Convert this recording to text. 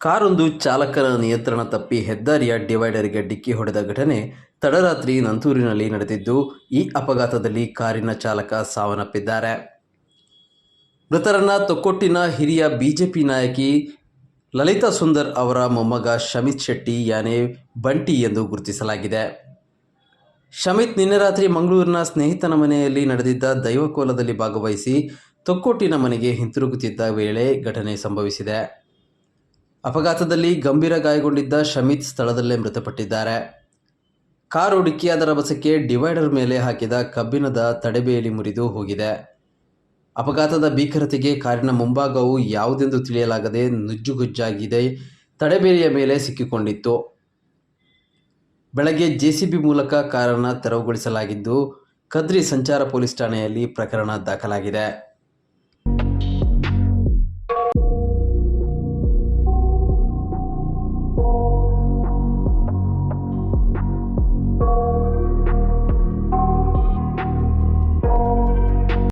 ಕಾರೊಂದು ಚಾಲಕನ ನಿಯಂತ್ರಣ ತಪ್ಪಿ ಹೆದ್ದಾರಿಯ ಡಿವೈಡರ್ಗೆ ಡಿಕ್ಕಿ ಹೊಡೆದ ಘಟನೆ ತಡರಾತ್ರಿ ನಂತೂರಿನಲ್ಲಿ ನಡೆದಿದ್ದು, ಈ ಅಪಘಾತದಲ್ಲಿ ಕಾರಿನ ಚಾಲಕ ಸಾವನ್ನಪ್ಪಿದ್ದಾರೆ. ಮೃತರನ್ನ ತೊಕ್ಕೊಟ್ಟಿನ ಹಿರಿಯ ಬಿಜೆಪಿ ನಾಯಕಿ ಲಲಿತಾ ಸುಂದರ್ ಅವರ ಮೊಮ್ಮಗ ಶಮಿತ್ ಶೆಟ್ಟಿ ಯಾನೆ ಬಂಟಿ ಎಂದು ಗುರುತಿಸಲಾಗಿದೆ. ಶಮಿತ್ ನಿನ್ನೆ ರಾತ್ರಿ ಮಂಗಳೂರಿನ ಸ್ನೇಹಿತನ ಮನೆಯಲ್ಲಿ ನಡೆದಿದ್ದ ದೈವಕೋಲದಲ್ಲಿ ಭಾಗವಹಿಸಿ ತೊಕ್ಕೊಟ್ಟಿನ ಮನೆಗೆ ಹಿಂತಿರುಗುತ್ತಿದ್ದ ವೇಳೆ ಘಟನೆ ಸಂಭವಿಸಿದೆ. ಅಪಘಾತದಲ್ಲಿ ಗಂಭೀರ ಗಾಯಗೊಂಡಿದ್ದ ಶಮಿತ್ ಸ್ಥಳದಲ್ಲೇ ಮೃತಪಟ್ಟಿದ್ದಾರೆ. ಕಾರು ಡಿಕ್ಕಿಯಾದ ರಭಸಕ್ಕೆ ಡಿವೈಡರ್ ಮೇಲೆ ಹಾಕಿದ ಕಬ್ಬಿಣದ ತಡೆಬೇಲಿ ಮುರಿದು ಹೋಗಿದೆ. ಅಪಘಾತದ ಭೀಕರತೆಗೆ ಕಾರಿನ ಮುಂಭಾಗವು ಯಾವುದೆಂದು ತಿಳಿಯಲಾಗದೆ ನುಜ್ಜುಗುಜ್ಜಾಗಿದೆ. ತಡೆಬೇಲಿಯ ಮೇಲೆ ಸಿಕ್ಕಿಕೊಂಡಿತ್ತು. ಬೆಳಗ್ಗೆ ಜೆಸಿಬಿ ಮೂಲಕ ಕಾರನ್ನು ತೆರವುಗೊಳಿಸಲಾಗಿದ್ದು, ಕದ್ರಿ ಸಂಚಾರ ಪೊಲೀಸ್ ಠಾಣೆಯಲ್ಲಿ ಪ್ರಕರಣ ದಾಖಲಾಗಿದೆ.